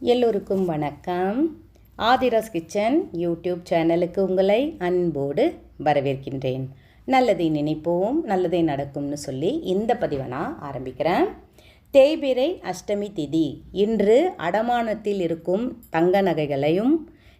எல்லோருக்கும் வணக்கம். Aadhira's kitchen YouTube சேனலுக்கு உங்களை அன்போடு வரவேற்கின்றேன். நல்லதை நினைப்போம் நல்லதை நடக்கும்னு சொல்லி இந்த பதிவை நான் ஆரம்பிக்கிறேன். தேய்பிரை அஷ்டமி திதி. இன்று அடமானத்தில் இருக்கும் தங்க நகைகளையும்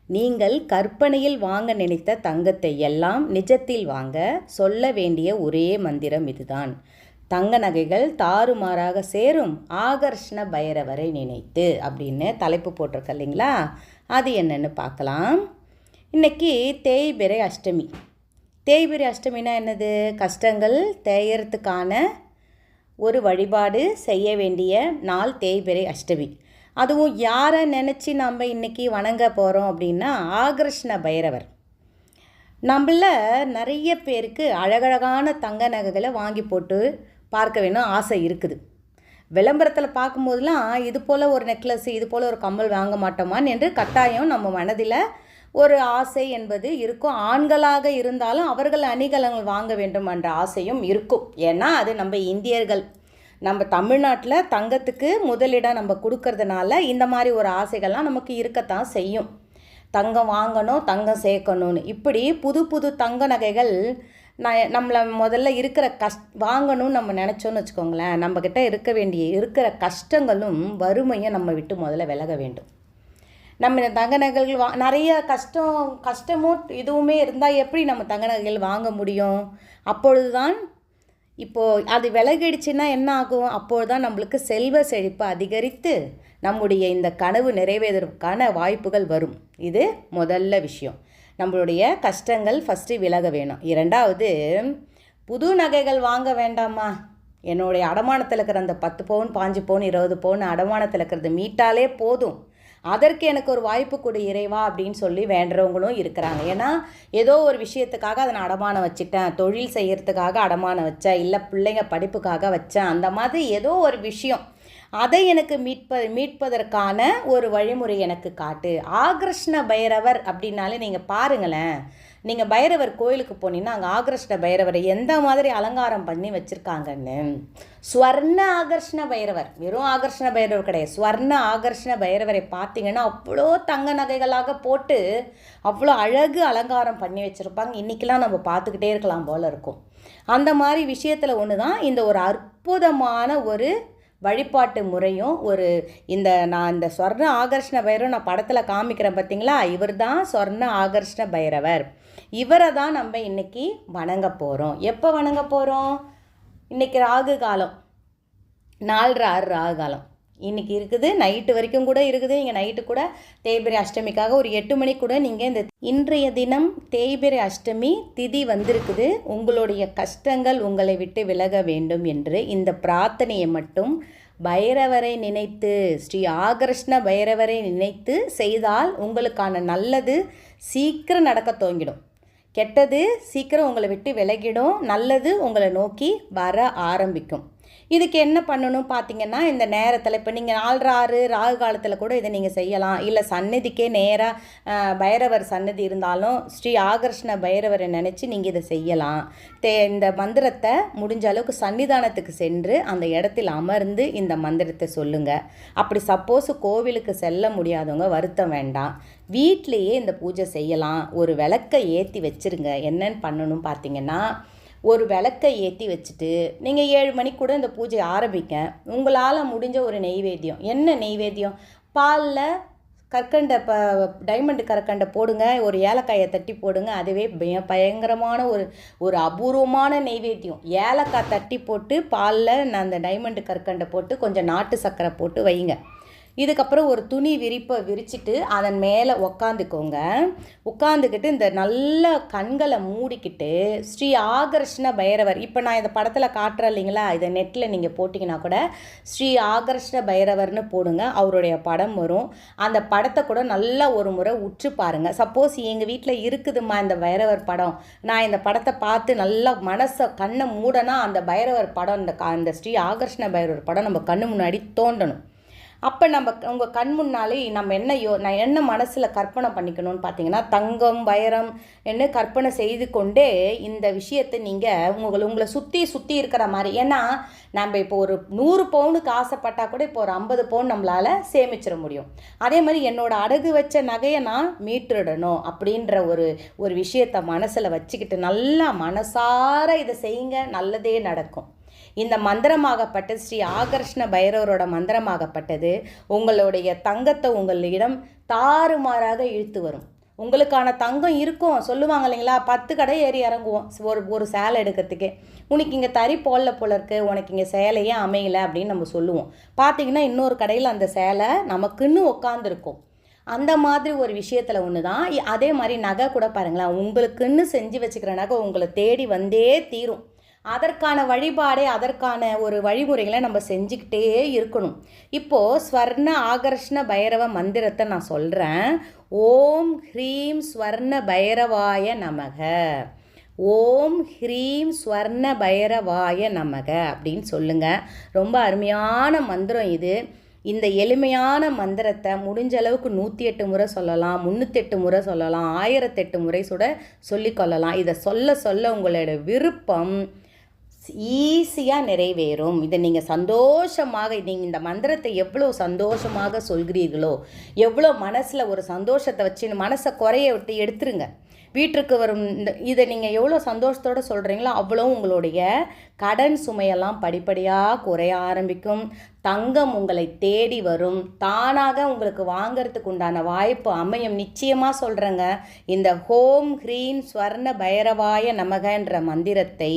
நீங்கள் கற்பனையில் வாங்க நினைத்த தங்கத்தை எல்லாம் நிஜத்தில் வாங்க சொல்ல வேண்டிய ஒரே மந்திரம் இதுதான். தங்க நகைகள் தாறுமாறாக சேரும். ஆகர்ஷ்ண பைரவரை நினைத்து அப்படின்னு தலைப்பு போட்டிருக்க இல்லைங்களா? அது என்னென்னு பார்க்கலாம். இன்றைக்கி தேய்பிரை அஷ்டமி. தேய்பிரை அஷ்டமினா என்னது? கஷ்டங்கள் தேயறதுக்கான ஒரு வழிபாடு செய்ய வேண்டிய நாள் தேய்பிரை அஷ்டமி. அதுவும் யாரை நினச்சி நம்ம இன்றைக்கி வணங்க போகிறோம் அப்படின்னா ஆகர்ஷ்ண பைரவர். நம்மள நிறைய பேருக்கு அழகழகான தங்க நகைகளை வாங்கி போட்டு பார்க்க வேணும் ஆசை இருக்குது. விளம்பரத்தில் பார்க்கும்போதெல்லாம் இது போல் ஒரு நெக்லஸ் இது போல் ஒரு கம்மல் வாங்க மாட்டோமான்னு என்று கட்டாயம் நம்ம மனதில் ஒரு ஆசை என்பது இருக்கும். ஆண்களாக இருந்தாலும் அவர்கள் அணிகலங்கள் வாங்க வேண்டும் என்ற ஆசையும் இருக்கும். ஏன்னா அது நம்ம இந்தியர்கள். நம்ம தமிழ்நாட்டில் தங்கத்துக்கு முதலிடம் நம்ம கொடுக்கறதுனால இந்த மாதிரி ஒரு ஆசைகள்லாம் நமக்கு இருக்கத்தான் செய்யும். தங்கம் வாங்கணும் தங்கம் சேர்க்கணும்னு. இப்படி புது புது தங்க நகைகள் நான் நம்மளை முதல்ல இருக்கிற கஷ் வாங்கணும்னு நம்ம நினச்சோன்னு வச்சுக்கோங்களேன் நம்மக்கிட்ட இருக்க வேண்டிய இருக்கிற கஷ்டங்களும் வறுமையும் நம்ம விட்டு முதல்ல விலக வேண்டும். நம்ம தங்க நகைகள் வா நிறைய கஷ்டம் கஷ்டமும் இதுவுமே இருந்தால் எப்படி நம்ம தங்க நகைகள் வாங்க முடியும்? அப்பொழுது தான் இப்போது அது விலகிடுச்சுன்னா என்ன ஆகும்? அப்போது தான் நம்மளுக்கு செல்வ செழிப்பு அதிகரித்து நம்முடைய இந்த கனவு நிறைவேறதுக்கான வாய்ப்புகள் வரும். இது முதல்ல விஷயம். நம்மளுடைய கஷ்டங்கள் ஃபஸ்ட்டு விலக வேணும். இரண்டாவது புது நகைகள் வாங்க வேண்டாமா என்னுடைய அடமானத்தில் இருக்கிற அந்த பத்து பவுன் பாஞ்சு பவுன் இருபது பவுன் அடமானத்தில் இருக்கிறது மீட்டாலே போதும். அதற்கு எனக்கு ஒரு வாய்ப்பு கொடு இறைவா அப்படின்னு சொல்லி வேண்டுறவங்களும் இருக்கிறாங்க. ஏன்னா ஏதோ ஒரு விஷயத்துக்காக அதை நான் அடமானம் வச்சுட்டேன் தொழில் செய்கிறதுக்காக அடமானம் வச்சேன் இல்லை பிள்ளைங்க படிப்புக்காக வச்சேன் அந்த மாதிரி ஏதோ ஒரு விஷயம். அதை எனக்கு மீட்ப மீட்பதற்கான ஒரு வழிமுறை எனக்கு காட்டு. ஆகிருஷ்ண பைரவர் அப்படின்னாலே நீங்கள் பாருங்களேன் நீங்கள் பைரவர் கோயிலுக்கு போனீங்கன்னா அங்கே ஆகர்ஷ்ண பைரவரை எந்த மாதிரி அலங்காரம் பண்ணி வச்சுருக்காங்கன்னு. ஸ்வர்ண ஆகர்ஷ்ண பைரவர். வெறும் ஆகர்ஷ்ண பைரவர் கிடையாது. ஸ்வர்ண ஆகர்ஷ்ண பைரவரை பார்த்தீங்கன்னா அவ்வளோ தங்க நகைகளாக போட்டு அவ்வளோ அழகு அலங்காரம் பண்ணி வச்சுருப்பாங்க. இன்றைக்கெலாம் நம்ம பார்த்துக்கிட்டே இருக்கலாம் போல் இருக்கும். அந்த மாதிரி விஷயத்தில் ஒன்று தான் இந்த ஒரு அற்புதமான ஒரு வழிபாட்டு முறையும் ஒரு இந்த நான் இந்த ஸ்வர்ண ஆகர்ஷ்ண பைரவர் நான் படத்தில் காமிக்கிறேன் பார்த்தீங்களா இவர் தான் சொர்ண ஆகர்ஷ்ண பைரவர். இவரை தான் நம்ம இன்றைக்கி வணங்க போகிறோம் எப்போ வணங்க போகிறோம் இன்றைக்கி ராகு காலம். நாலரை ஆறு ராகு காலம். இன்றைக்கி இருக்குது நைட்டு வரைக்கும் கூட இருக்குது. இங்கே நைட்டு கூட தேய்பிரை அஷ்டமிக்காக ஒரு எட்டு மணிக்கு கூட நீங்கள் இந்த இன்றைய தினம் தேய்பிரை அஷ்டமி திதி வந்திருக்குது. உங்களுடைய கஷ்டங்கள் உங்களை விட்டு விலக வேண்டும் என்று இந்த பிரார்த்தனையை மட்டும் பைரவரை நினைத்து ஸ்ரீ ஆகர்ஷ்ண பைரவரை நினைத்து செய்தால் உங்களுக்கான நல்லது சீக்கிரம் நடக்க துவங்கிடும். கெட்டது சீக்கிரம் உங்களை விட்டு விலகிடும் நல்லது உங்களை நோக்கி வர ஆரம்பிக்கும். இதுக்கு என்ன பண்ணணும் பார்த்தீங்கன்னா இந்த நேரத்தில் இப்போ நீங்கள் நாலரை ஆறு ராகு காலத்தில் கூட இதை நீங்கள் செய்யலாம். இல்லை சன்னதிக்கே நேராக பைரவர் சன்னதி இருந்தாலும் ஸ்ரீ ஆகர்ஷ்ண பைரவரை நினச்சி நீங்கள் இதை செய்யலாம். தே இந்த மந்திரத்தை முடிஞ்ச அளவுக்கு சன்னிதானத்துக்கு சென்று அந்த இடத்தில் அமர்ந்து இந்த மந்திரத்தை சொல்லுங்கள் அப்படி சப்போஸ் கோவிலுக்கு செல்ல முடியாதவங்க வருத்தம் வேண்டாம். வீட்டிலையே இந்த பூஜை செய்யலாம். ஒரு விளக்கை ஏற்றி வச்சுருங்க. என்னென்னு பண்ணணும் பார்த்தீங்கன்னா ஒரு விளக்கை ஏற்றி வச்சுட்டு நீங்கள் ஏழு மணிக்கு கூட இந்த பூஜை ஆரம்பிக்க உங்களால் முடிஞ்ச ஒரு நெய்வேத்தியம். என்ன நெய்வேத்தியம்? பாலில் கற்கண்டை ப டைமண்டு கற்கண்டை போடுங்க ஒரு ஏலக்காயை தட்டி போடுங்க அதுவே பயங்கரமான ஒரு ஒரு அபூர்வமான நெய்வேத்தியம். ஏலக்காய் தட்டி போட்டு பாலில் நான் அந்த டைமண்டு கற்கண்டை போட்டு கொஞ்சம் நாட்டு சர்க்கரை போட்டு வைங்க. இதுக்கப்புறம் ஒரு துணி விரிப்பை விரிச்சிட்டு அதன் மேலே உக்காந்துக்கோங்க. உட்காந்துக்கிட்டு இந்த நல்ல கண்களை மூடிக்கிட்டு ஸ்ரீ ஆகர்ஷ்ண பைரவர் இப்போ நான் இந்த படத்தில் காட்டுறேன் இல்லைங்களா? இதை நெட்டில் நீங்கள் போட்டிங்கன்னா கூட ஸ்ரீ ஆகர்ஷ்ண பைரவர்னு போடுங்க அவருடைய படம் வரும். அந்த படத்தை கூட நல்லா ஒரு முறை உற்று பாருங்கள் சப்போஸ் எங்கள் வீட்டில் இருக்குதுமா இந்த பைரவர் படம் நான் இந்த படத்தை பார்த்து நல்லா மனசை கண்ணை மூடனா அந்த பைரவர் படம் இந்த அந்த ஸ்ரீ ஆகர்ஷ்ண பைரவர் படம் நம்ம கண்ணு முன்னாடி தோண்டணும் அப்போ நம்ம உங்கள் கண் முன்னாலே நம்ம என்ன யோ நான் என்ன மனசில் கற்பனை பண்ணிக்கணும்னு பார்த்தீங்கன்னா தங்கம் வைரம் என்ன கற்பனை செய்து கொண்டே இந்த விஷயத்தை நீங்கள் உங்களை உங்களை சுற்றி சுற்றி இருக்கிற மாதிரி. ஏன்னா நம்ம இப்போ ஒரு நூறு பவுனுக்கு ஆசைப்பட்டால் கூட இப்போ ஒரு ஐம்பது பவுன் நம்மளால் சேமிச்சிட முடியும். அதே மாதிரி என்னோடய அடகு வச்ச நகையை நான் மீட்டுடணும் அப்படின்ற ஒரு ஒரு விஷயத்தை மனசில் வச்சுக்கிட்டு நல்லா மனசார இதை செய்யுங்க நல்லதே நடக்கும். இந்த மந்திரமாகப்பட்டது ஸ்ரீ ஆகர்ஷ்ண பைரவரோட மந்திரமாகப்பட்டது உங்களுடைய தங்கத்தை உங்களிடம் தாறுமாறாக இழுத்து வரும். உங்களுக்கான தங்கம் இருக்கும். சொல்லுவாங்க இல்லைங்களா? பத்து கடை ஏறி இறங்குவோம். ஒரு ஒரு சேலை எடுக்கிறதுக்கே. உனக்கு இங்கே தறி போடல போல இருக்கு. உனக்கு இங்கே சேலையே அமையலை அப்படின்னு நம்ம சொல்லுவோம். பார்த்தீங்கன்னா இன்னொரு கடையில் அந்த சேலை நமக்குன்னு உட்காந்துருக்கும் அந்த மாதிரி ஒரு விஷயத்தில் ஒன்று தான் அதே மாதிரி நகை கூட பாருங்களேன். உங்களுக்குன்னு செஞ்சு வச்சுக்கிற நகை உங்களை தேடி வந்தே தீரும். அதற்கான வழிபாடே அதற்கான ஒரு வழிமுறைகளை நம்ம செஞ்சுக்கிட்டே இருக்கணும். இப்போது ஸ்வர்ண ஆகர்ஷ்ண பைரவ மந்திரத்தை நான் சொல்கிறேன் ஓம் ஹ்ரீம் ஸ்வர்ண பைரவாய நமக. ஓம் ஹ்ரீம் ஸ்வர்ண பைரவாய நமக அப்படின்னு சொல்லுங்கள் ரொம்ப அருமையான மந்திரம் இது. இந்த எளிமையான மந்திரத்தை முடிஞ்ச அளவுக்கு நூற்றி எட்டு முறை சொல்லலாம் முந்நூற்றெட்டு முறை சொல்லலாம் ஆயிரத்தெட்டு முறை சுட சொல்லிக்கொள்ளலாம் இதை சொல்ல சொல்ல உங்களோட விருப்பம் ஈஸியாக நிறைவேறும். இதை நீங்கள் சந்தோஷமாக நீங்கள் இந்த மந்திரத்தை எவ்வளோ சந்தோஷமாக சொல்கிறீர்களோ எவ்வளோ மனசில் ஒரு சந்தோஷத்தை வச்சு மனசை குறைய விட்டு எடுத்துருங்க. வீட்டிற்கு வரும் இந்த இதை நீங்கள் எவ்வளோ சந்தோஷத்தோடு சொல்கிறீங்களோ அவ்வளோ உங்களுடைய கடன் சுமையெல்லாம் படிப்படியாக குறைய ஆரம்பிக்கும். தங்கம் உங்களை தேடி வரும். தானாக உங்களுக்கு வாங்கிறதுக்கு உண்டான வாய்ப்பு அமையும். நிச்சயமாக சொல்கிறேங்க இந்த ஹோம் ஹ்ரீன் ஸ்வர்ண பைரவாய நமகன்ற மந்திரத்தை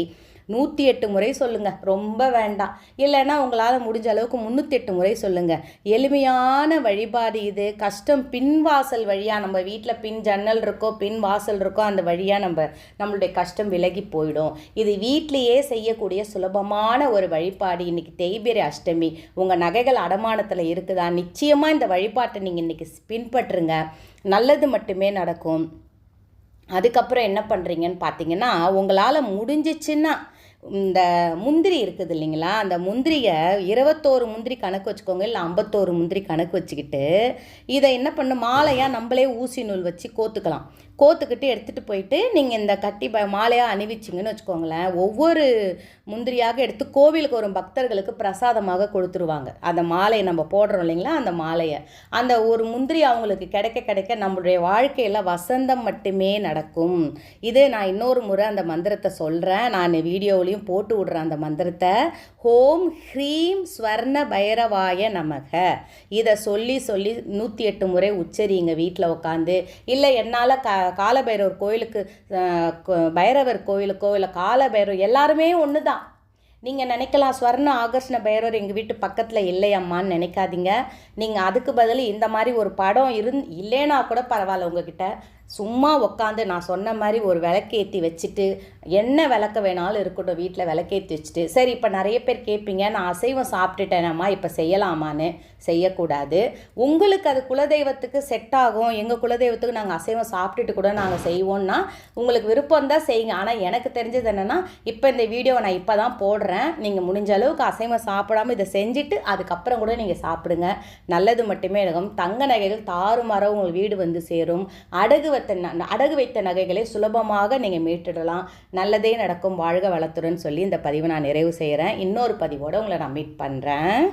நூற்றி எட்டு முறை சொல்லுங்கள் ரொம்ப வேண்டாம். இல்லைன்னா உங்களால் முடிஞ்ச அளவுக்கு முந்நூற்றி எட்டு முறை சொல்லுங்கள் எளிமையான வழிபாடு இது. கஷ்டம் பின் வாசல் வழியாக நம்ம வீட்டில் பின் ஜன்னல் இருக்கோ பின் வாசல் இருக்கோ அந்த வழியாக நம்ம நம்மளுடைய கஷ்டம் விலகி போயிடும். இது வீட்டிலையே செய்யக்கூடிய சுலபமான ஒரு வழிபாடு. இன்றைக்கி தேய்பிரை அஷ்டமி. உங்கள் நகைகள் அடமானத்தில் இருக்குதா? நிச்சயமாக இந்த வழிபாட்டை நீங்கள் இன்றைக்கி பின்பற்றுங்க. நல்லது மட்டுமே நடக்கும். அதுக்கப்புறம் என்ன பண்ணுறீங்கன்னு பார்த்தீங்கன்னா உங்களால் முடிஞ்சிச்சுன்னா இந்த முந்திரி இருக்குது இல்லைங்களா? அந்த முந்திரியை இருபத்தோரு முந்திரி கணக்கு வச்சுக்கோங்க இல்லை ஐம்பத்தோரு முந்திரி கணக்கு வச்சுக்கிட்டு இதை என்ன பண்ணும் மாலையாக நம்மளே ஊசி நூல் வச்சு கோத்துக்கலாம். கோத்துக்கிட்டு எடுத்துகிட்டு போயிட்டு நீங்கள் இந்த கட்டி ப மாலையாக அணிவிச்சிங்கன்னு வச்சுக்கோங்களேன் ஒவ்வொரு முந்திரியாக எடுத்து கோவிலுக்கு வரும் பக்தர்களுக்கு பிரசாதமாக கொடுத்துருவாங்க. அந்த மாலையை நம்ம போடுறோம் இல்லைங்களா? அந்த மாலையை. அந்த ஒரு முந்திரி அவங்களுக்கு கிடைக்க கிடைக்க நம்மளுடைய வாழ்க்கையில் வசந்தம் மட்டுமே நடக்கும். இது நான் இன்னொரு முறை அந்த மந்திரத்தை சொல்கிறேன் நான் வீடியோவிலையும் போட்டு விடுற அந்த மந்திரத்தை ஹோம் ஹ்ரீம் ஸ்வர்ண பைரவாய நமக. இதை சொல்லி சொல்லி நூற்றி எட்டு முறை உச்சரிங்க வீட்டில் உட்காந்து இல்லை என்னால் கா காலபைரவர் கோயிலுக்கு பைரவர் கோயிலுக்கோ இல்லை காலபைரவர் எல்லாருமே ஒன்று தான் நீங்கள் நினைக்கலாம் ஸ்வர்ண ஆகர்ஷ்ண பைரவர் எங்கள் வீட்டு பக்கத்தில் இல்லையம்மான்னு நினைக்காதீங்க. நீங்கள் அதுக்கு பதில் இந்த மாதிரி ஒரு படம் இருந் இல்லைன்னா கூட பரவாயில்ல உங்ககிட்ட. சும்மா உட்காந்து நான் சொன்ன மாதிரி ஒரு விளக்கேற்றி வச்சுட்டு என்ன விளக்க வேணாலும் இருக்கட்டும் வீட்டில் விளக்கேற்றி வச்சுட்டு சரி இப்போ நிறைய பேர் கேட்பீங்க நான் அசைவம் சாப்பிட்டுட்டேனம்மா இப்போ செய்யலாமான்னு செய்யக்கூடாது. உங்களுக்கு அது குலதெய்வத்துக்கு செட் ஆகும். எங்கள் குலதெய்வத்துக்கு நாங்கள் அசைவம் சாப்பிட்டுட்டு கூட நாங்கள் செய்வோம்னா உங்களுக்கு விருப்பம் தான் செய்யுங்க. ஆனால் எனக்கு தெரிஞ்சது என்னென்னா இப்போ இந்த வீடியோவை நான் இப்போ தான் போடுறேன். நீங்கள் முடிஞ்ச அளவுக்கு அசைவம் சாப்பிடாமல் இதை செஞ்சுட்டு அதுக்கப்புறம் கூட நீங்கள் சாப்பிடுங்க. நல்லது மட்டுமே இருக்கும். தங்க நகைகள் தாறுமாறாக உங்கள் வீடு வந்து சேரும். அடகு வைத்த அடகு வைத்த நகைகளை சுலபமாக நீங்கள் மீட்டுடலாம். நல்லதே நடக்கும் வாழ்க வளத்துடன் சொல்லி இந்த பதிவை நான் நிறைவு செய்கிறேன் இன்னொரு பதிவோடு உங்களை நான் மீட் பண்ணுறேன்